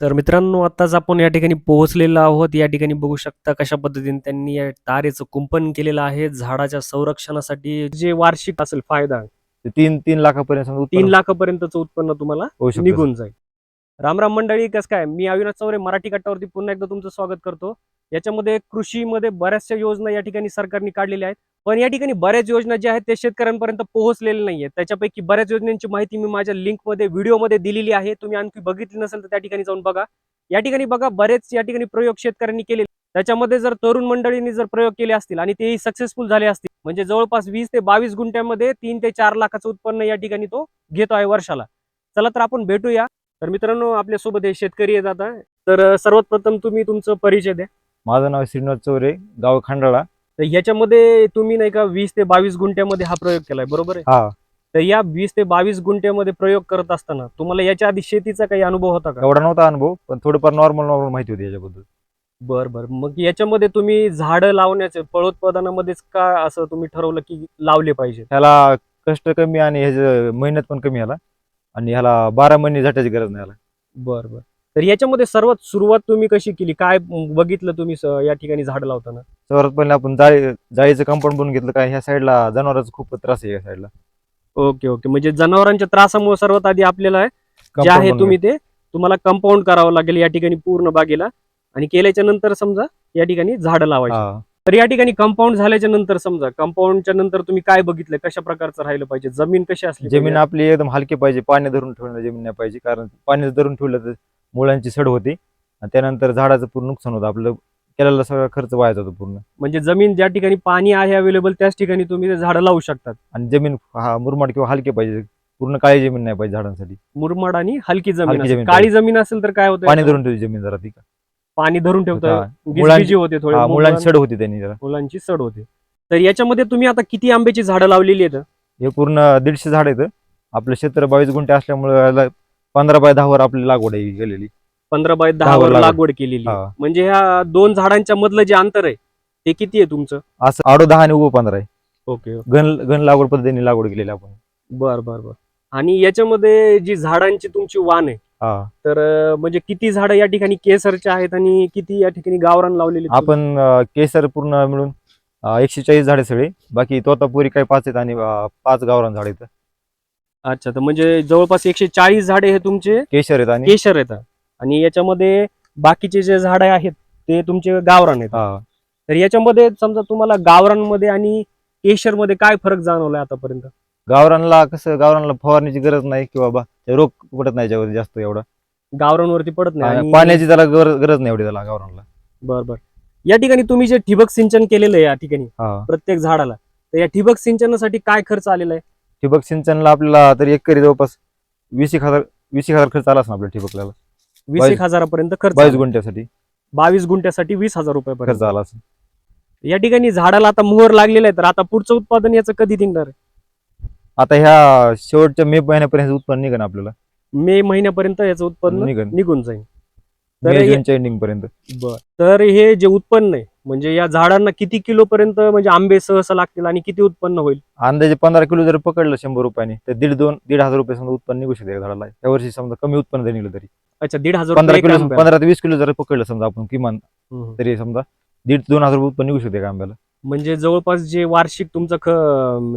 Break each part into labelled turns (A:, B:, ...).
A: तर मित्रांनो आत्ताच आपण या ठिकाणी पोहोचलेलो आहोत. या ठिकाणी बघू शकता कशा पद्धतीने त्यांनी या तारेचं कुंपण केलेलं आहे. झाडाच्या संरक्षणासाठी जे वार्षिक असेल फायदा
B: ते तीन तीन लाखापर्यंत
A: तीन लाखापर्यंतचं उत्पन्न तुम्हाला निघून जाईल. रामराम मंडळी कसं काय? मी अविनाश चौरे मराठी कट्टावरती पुन्हा एकदा तुमचं स्वागत करतो. याच्यामध्ये कृषीमध्ये बऱ्याचशा योजना या ठिकाणी सरकारने काढलेल्या आहेत. पण या ठिकाणी बऱ्याच योजना ज्या आहेत ते शेतकऱ्यांपर्यंत पोहोचलेल्या नाही आहेत त्याच्यापैकी बऱ्याच योजनांची माहिती मी माझ्या लिंकमध्ये व्हिडिओमध्ये दिलेली आहे. तुम्ही आणखी बघितली नसेल तर त्या ठिकाणी जाऊन बघा. या ठिकाणी बघा बरेच या ठिकाणी प्रयोग शेतकऱ्यांनी केले त्याच्यामध्ये जर तरुण मंडळींनी जर प्रयोग केले असतील आणि तेही सक्सेसफुल झाले असतील म्हणजे जवळपास वीस ते बावीस गुंठ्यामध्ये तीन ते चार लाखाचं उत्पन्न या ठिकाणी तो घेतो आहे वर्षाला. चला तर आपण भेटूया. तर मित्रांनो आपल्यासोबत हे शेतकरी येत आता. तर सर्वात प्रथम तुम्ही तुमचं परिचय द्या.
B: माझं नाव श्रीनिवास चौरे गाव खांडाळा.
A: तर ह्याच्यामध्ये तुम्ही नाही का वीस ते बावीस गुंठ्यामध्ये हा प्रयोग केलाय बरोबर आहे?
B: हा.
A: तर या वीस ते बावीस गुंठ्यामध्ये प्रयोग करत असताना तुम्हाला याच्या आधी शेतीचा काही अनुभव होता का?
B: एवढा नव्हता अनुभव पण थोडंफार नॉर्मल नॉर्मल माहिती होती याच्याबद्दल.
A: बर बर. मग याच्यामध्ये तुम्ही झाडं लावण्याचे फळोत्पादनामध्येच का असं तुम्ही ठरवलं की लावले पाहिजे?
B: ह्याला कष्ट कमी आणि ह्याचं मेहनत पण कमी ह्याला आणि ह्याला बारा महिने झाटायची गरज नाही ह्याला
A: बर बर. तर याच्यामध्ये सर्वात सुरुवात तुम्ही कशी केली? काय बघितलं तुम्ही स- या ठिकाणी झाड लावताना?
B: सर्वात पहिले आपण जाळी जाळीचं कंपाऊंड बनवून घेतलं. काय ह्या साईडला जनावरांचा खूप त्रास आहे या साईडला
A: ओके ओके. म्हणजे जनावरांच्या त्रासामुळे सर्वात आधी आपल्याला जे
B: Compound
A: आहे
B: बनवून
A: तुम्ही ते तुम्हाला कंपाऊंड करावं लागेल या ठिकाणी पूर्ण बागेला. आणि केल्याच्यानंतर समजा या ठिकाणी झाडं लावायची.
B: हा.
A: तर या ठिकाणी कंपाऊंड झाल्याच्यानंतर समजा कंपाऊंडच्या नंतर तुम्ही काय बघितलं? कशा प्रकारचं राहिलं पाहिजे? जमीन कशी असली
B: जमीन
A: पाहिजे?
B: आपली एकदम हलकी पाहिजे. पाणी धरून ठेवणं जमीन नाही पाहिजे. कारण पाणी धरून ठेवलं तर मुळांची सड होते. आणि त्यानंतर झाडाचं पूर्ण नुकसान होतं. आपलं केलेला सगळा खर्च वाया जातो पूर्ण.
A: म्हणजे जमीन ज्या ठिकाणी पाणी आहे अवेलेबल त्याच ठिकाणी तुम्ही ते झाडं लावू शकतात.
B: आणि जमीन हा मुरमाड किंवा हलकी पाहिजे. पूर्ण काळी जमीन नाही पाहिजे झाडांसाठी.
A: मुरमाड आणि हलकी जमीन
B: हलकी
A: असेल.
B: जमीन
A: काळी जमीन असेल तर काय होतं
B: पाणी धरून ठेवली जमीन जरा ती.
A: पाणी धरून ठेवतं. गिजगिजी होते थोडे.
B: हा, मुळांची
A: मुळां-
B: सड होती त्यांनी जरा.
A: मुलांची सड होते. तर याच्यामध्ये तुम्ही आता किती आंब्याची झाडं लावलेली आहेत?
B: हे पूर्ण दीडशे झाड आहेत. आपलं क्षेत्र बावीस गुंठे असल्यामुळे याला पंधरा बाय दहावर आपली लागवड आहे गेलेली
A: पंधरा बाय दहा
B: दहावर
A: वर
B: लागवड.
A: लागवड केलेली.
B: हा.
A: म्हणजे ह्या दोन झाडांच्या मधलं जे अंतर आहे ते किती आहे तुमचं?
B: असं आडो दहा आणि उभं पंधरा आहे.
A: ओके
B: घन घन लागवड पद्धतीने लागवड केलेली आपण.
A: बर बर बर. आणि याच्यामध्ये जी झाडांची तुमची वाण आहे
B: हा.
A: तर अं, म्हणजे किती झाडं या ठिकाणी केसरचे आहेत आणि किती या ठिकाणी गावरान लावलेली?
B: आपण अं, केसर पूर्ण मिळून अं, एकशे चाळीस झाडे सगळे. बाकी तोतापुरी काही पाच आहेत आणि अं, पाच गावरान झाड आहेत.
A: अच्छा तर म्हणजे जवळपास एकशे चाळीस झाडे हे तुमचे
B: केशर आहेत आणि
A: केशर येतात आणि याच्यामध्ये बाकीचे जे झाडं आहेत ते तुमचे गावरान आहेत.
B: हा.
A: तर याच्यामध्ये समजा तुम्हाला गावरानमध्ये आणि केशरमध्ये काय फरक जाणवलाय आतापर्यंत?
B: गावरानला कसं गावरानला फवारणीची गरज नाही किंवा बा ते रोग पडत नाही याच्यावर जास्त एवढा.
A: गावरानवरती पडत नाही
B: आणि- पाण्याची त्याला गर- गरज नाही एवढी त्याला गावरानला.
A: बर बर. या ठिकाणी तुम्ही जे ठिबक सिंचन केलेलं आहे या ठिकाणी
B: हा.
A: प्रत्येक झाडाला तर या ठिबक सिंचनासाठी काय खर्च आलेला आहे?
B: ठिबक सिंचनला आपल्याला तरी एकरी जवळपास वीस एक हजार वीस एक हजार खर्च आला ना आपल्या ठिबकला
A: वीस
B: बावीस-
A: एक हजारापर्यंत खर्च
B: बावीस
A: आला.
B: गुंठ्यासाठी.
A: बावीस गुंठ्यासाठी वीस हजार रुपयापर्यंत.
B: खर्च आला असेल
A: या ठिकाणी झाडाला आता मोहर लागलेला आहे तर आता पुढचं उत्पादन याचं कधी निघणार? आहे
B: आता ह्या शेवटच्या मे महिन्यापर्यंत उत्पन्न निघन आपल्याला.
A: मे महिन्यापर्यंत याचं उत्पन्न
B: निघन.
A: निघून जाईल तर
B: मे
A: हे-
B: जूनच्या एंडिंग पर्यंत.
A: बर. तर हे जे उत्पन्न आहे म्हणजे या झाडांना किती किलो पर्यंत म्हणजे आंबे सहसा लागतील आणि किती उत्पन्न होईल
B: अंदाजे पंधरा किलो जर पकडलं शंभर रुपयाने तर दीड दोन दीड हजार रुपये समजा उत्पन्न निघू शकते झाडाला या वर्षी समजा कमी उत्पन्न जरी निघलं तरी
A: अच्छा दीड हजार
B: पंधरा
A: रुपये
B: किलो
A: आंब्याला.
B: पंधरा ते वीस किलो जर पकडलं समजा आपण किमान
A: हम्म.
B: तरी समजा दीड दोन हजार रुपये उत्पन्न निघू शकते एका आंब्याला
A: म्हणजे जवळपास जे वार्षिक तुमचं ख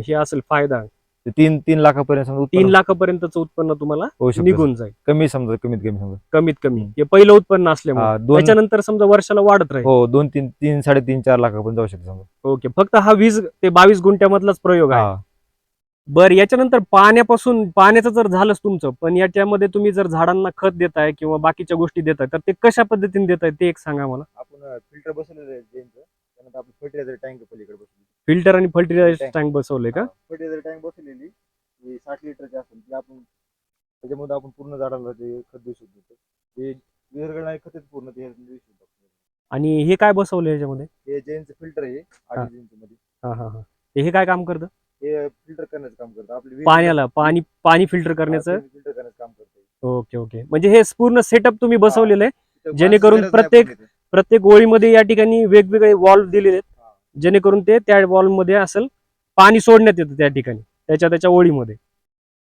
A: हे असेल फायदा
B: तीन तीन लाखापर्यंत समजा
A: तीन
B: उत्पन्न
A: लाखापर्यंतचं उत्पन्न तुम्हाला
B: होऊ शकतं
A: निघून जाईल.
B: कमी समजा कमीत कमी समजा.
A: कमीत कमी. हे पहिलं उत्पन्न असल्यामुळे.
B: हा, दोन
A: त्याच्यानंतर समजा वर्षाला वाढत राहील.
B: हो दोन तीन तीन साडेतीन चार लाखापर्यंत जाऊ शकते समजा.
A: ओके फक्त हा वीस ते बावीस गुंठ्यामधलाच प्रयोग आहे.
B: हा.
A: बरं याच्यानंतर पाण्यापासून पाण्याचं जर झालंच तुमचं पण याच्यामध्ये तुम्ही जर झाडांना खत देताय किंवा बाकीच्या गोष्टी देताय तर ते कशा पद्धतीने देताय ते एक सांगा मला.
B: आपण फिल्टर बसवलेलं आहे जेनचं. त्यानंतर आपण फर्टिलायझर टँक पलीकडे बसवली
A: फिल्टर आणि फर्टिलायझर
B: Tank.
A: टँक बसवले का?
B: फर्टिलायझर टँक बसवलेली. ही साठ लिटरची असेल ती आपण त्याच्यामध्ये आपण पूर्ण झाडाला ते खत देऊ शकतो ते. विरघळणारे खत आहेत पूर्ण ते देऊ शकतो
A: आणि हे काय बसवलं याच्यामध्ये
B: हे जेनचं फिल्टर आहे
A: हा.
B: आठ इंच मध्ये.
A: हा हा हा. हे काय काम करतं?
B: हे फिल्टर करण्याचं काम करतं. आपली विहीर-
A: पाण्याला पाणी पाणी फिल्टर करण्याचं?
B: फिल्टर करण्याचं काम करतं
A: ओके ओके. म्हणजे हे पूर्ण सेटअप तुम्ही बसवलेलं आहे जेणेकरून प्रत्येक-. प्रत्येक ओळीमध्ये या ठिकाणी वेगवेगळे वॉल्व दिलेले आहेत. जेणेकरून ते त्या बॉलमध्ये मध्ये असेल पाणी सोडण्यात येतं त्या ठिकाणी त्याच्या त्याच्या ओळीमध्ये.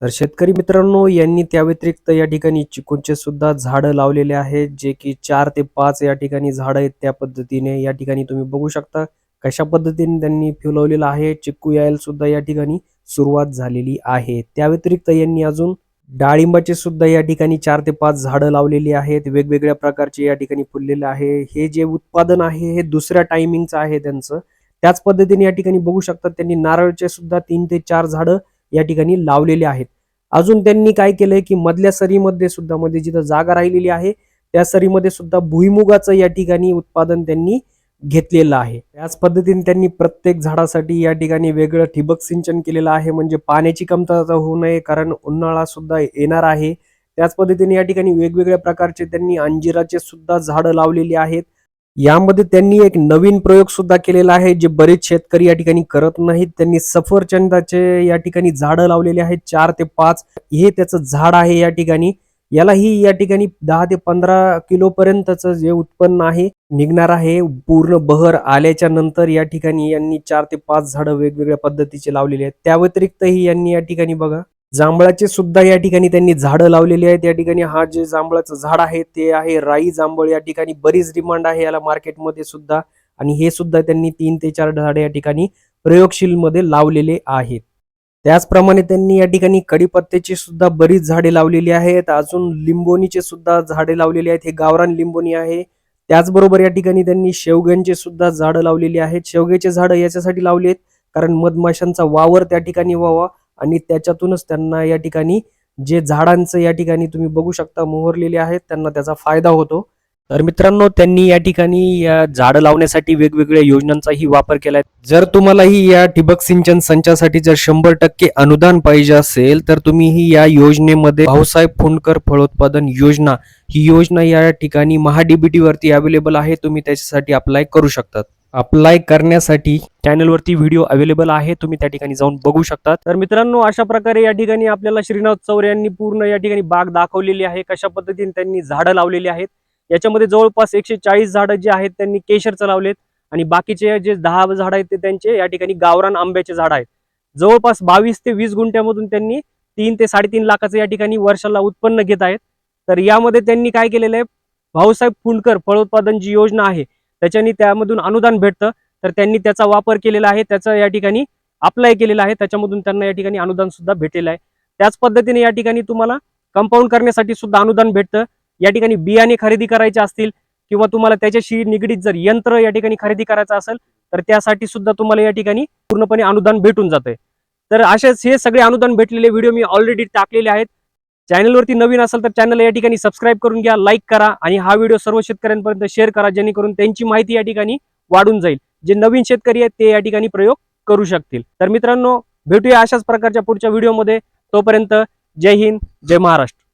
A: तर शेतकरी मित्रांनो यांनी त्या व्यतिरिक्त या ठिकाणी चिकूनचे सुद्धा झाडं लावलेले आहेत जे की चार ते पाच या ठिकाणी झाडं आहेत त्या पद्धतीने. या ठिकाणी तुम्ही बघू शकता कशा पद्धतीने त्यांनी फुलवलेलं आहे. चिक्कू यायला सुद्धा या ठिकाणी सुरुवात झालेली आहे. त्या व्यतिरिक्त यांनी अजून डाळिंबाचे सुद्धा या ठिकाणी चार ते पाच झाडं लावलेली आहेत. वेगवेगळ्या प्रकारचे या ठिकाणी फुललेले आहे. हे जे उत्पादन आहे हे दुसऱ्या टायमिंगचं आहे त्यांचं. त्याच पद्धतीने या ठिकाणी बघू शकतात त्यांनी नारळचे सुद्धा तीन ते चार झाडं या ठिकाणी लावलेले आहेत. अजून त्यांनी काय केलंय की मधल्या सरीमध्ये सुद्धा मध्ये जिथं जागा राहिलेली आहे त्या सरीमध्ये सुद्धा भुईमुगाचं या ठिकाणी उत्पादन त्यांनी घेतलेलं आहे. त्याच पद्धतीने त्यांनी प्रत्येक झाडासाठी या ठिकाणी वेगळं ठिबक सिंचन केलेलं आहे म्हणजे पाण्याची कमतरता होऊ नये कारण उन्हाळा सुद्धा येणार आहे. त्याच पद्धतीने या ठिकाणी वेगवेगळ्या प्रकारचे त्यांनी अंजिराचे सुद्धा झाडं लावलेली आहेत. यामध्ये त्यांनी एक नवीन प्रयोग सुद्धा केलेला आहे जे बरेच शेतकरी या ठिकाणी करत नाहीत. त्यांनी सफरचंदाचे या ठिकाणी झाडं लावलेले आहेत चार ते पाच. हे त्याचं झाड आहे या ठिकाणी. यालाही या ठिकाणी दहा ते पंधरा किलो पर्यंतचं जे उत्पन्न आहे निघणार आहे. पूर्ण बहर आल्याच्यानंतर या ठिकाणी यांनी चार ते पाच झाडं वेगवेगळ्या पद्धतीचे लावलेले आहेत. त्या व्यतिरिक्तही यांनी या ठिकाणी बघा जांभळाचे सुद्धा या ठिकाणी त्यांनी झाडं लावलेली आहेत. या ठिकाणी हा जे जांभळाचं झाड आहे ते आहे राई जांभळ. या ठिकाणी बरीच डिमांड आहे याला मार्केटमध्ये सुद्धा. आणि हे सुद्धा त्यांनी तीन ते चार झाडे या ठिकाणी प्रयोगशील मध्ये लावलेले आहेत. त्याचप्रमाणे त्यांनी या ठिकाणी कडीपत्त्याची सुद्धा बरीच झाडे लावलेली आहेत. अजून लिंबोनीचे सुद्धा झाडे लावलेली आहेत. हे गावरान लिंबोनी आहे. त्याचबरोबर या ठिकाणी त्यांनी शेवग्यांचे सुद्धा झाडं लावलेली आहेत. शेवग्याचे झाडं याच्यासाठी लावलेत आहेत कारण मधमाशांचा वावर त्या ठिकाणी व्हावा. आणि त्याच्यातूनच त्यांना या ठिकाणी जे झाडांचं या ठिकाणी तुम्ही बघू शकता मोहरलेले आहेत त्यांना त्याचा फायदा होतो. तर मित्रांनो त्यांनी या ठिकाणी या झाडं लावण्यासाठी वेगवेगळ्या योजनांचाही वापर केलाय. जर तुम्हालाही या ठिबक सिंचन संचासाठी जर शंभर टक्के अनुदान पाहिजे असेल तर तुम्हीही या योजनेमध्ये भाऊसाहेब फुंडकर फळोत्पादन योजना ही योजना या ठिकाणी महाडीबीटी वरती अवेलेबल आहे तुम्ही त्याच्यासाठी अप्लाय करू शकतात. अप्लाय करण्यासाठी चॅनलवरती व्हिडिओ अवेलेबल आहे. तुम्ही त्या ठिकाणी जाऊन बघू शकता. तर मित्रांनो अशा प्रकारे या ठिकाणी आपल्याला श्रीनाथ चौरे यांनी पूर्ण या ठिकाणी बाग दाखवलेली आहे. कशा पद्धतीने त्यांनी झाडं लावलेली आहेत. याच्यामध्ये जवळपास एकशे चाळीस झाडं जे आहेत त्यांनी केशरचं लावलेत. आणि बाकीचे जे दहा झाडं आहेत ते त्यांचे या ठिकाणी गावरान आंब्याचे झाड आहेत. जवळपास बावीस ते वीस गुंठ्यामधून त्यांनी तीन ते साडेतीन लाखाचं या ठिकाणी वर्षाला उत्पन्न घेत आहेत. तर यामध्ये त्यांनी काय केलेलं आहे? भाऊसाहेब फुंडकर फळोत्पादन जी योजना आहे त्याच्यानी त्यामधून अनुदान भेटतं. तर त्यांनी त्याचा वापर केलेला आहे त्याचं या ठिकाणी अप्लाय केलेला आहे. त्याच्यामधून त्यांना या ठिकाणी अनुदान सुद्धा भेटलेलं आहे. त्याच पद्धतीने या ठिकाणी तुम्हाला कंपाऊंड करण्यासाठी सुद्धा अनुदान भेटतं. या ठिकाणी बियाणे खरेदी करायचे असतील किंवा तुम्हाला त्याच्याशी निगडीत जर यंत्र या ठिकाणी खरेदी करायचं असेल तर त्यासाठी सुद्धा तुम्हाला या ठिकाणी पूर्णपणे अनुदान भेटून जातंय. तर असेच हे सगळे अनुदान भेटलेले व्हिडिओ मी ऑलरेडी टाकलेले आहेत. चॅनलवरती नवीन असेल तर चॅनल या ठिकाणी सबस्क्राईब करून घ्या लाईक करा आणि हा व्हिडिओ सर्व शेतकऱ्यांपर्यंत शेअर करा जेणेकरून त्यांची माहिती या ठिकाणी वाढून जाईल. जे नवीन शेतकरी आहेत ते या ठिकाणी प्रयोग करू शकतील. तर मित्रांनो भेटूया अशाच प्रकारच्या पुढच्या व्हिडिओमध्ये तोपर्यंत जय हिंद जय महाराष्ट्र.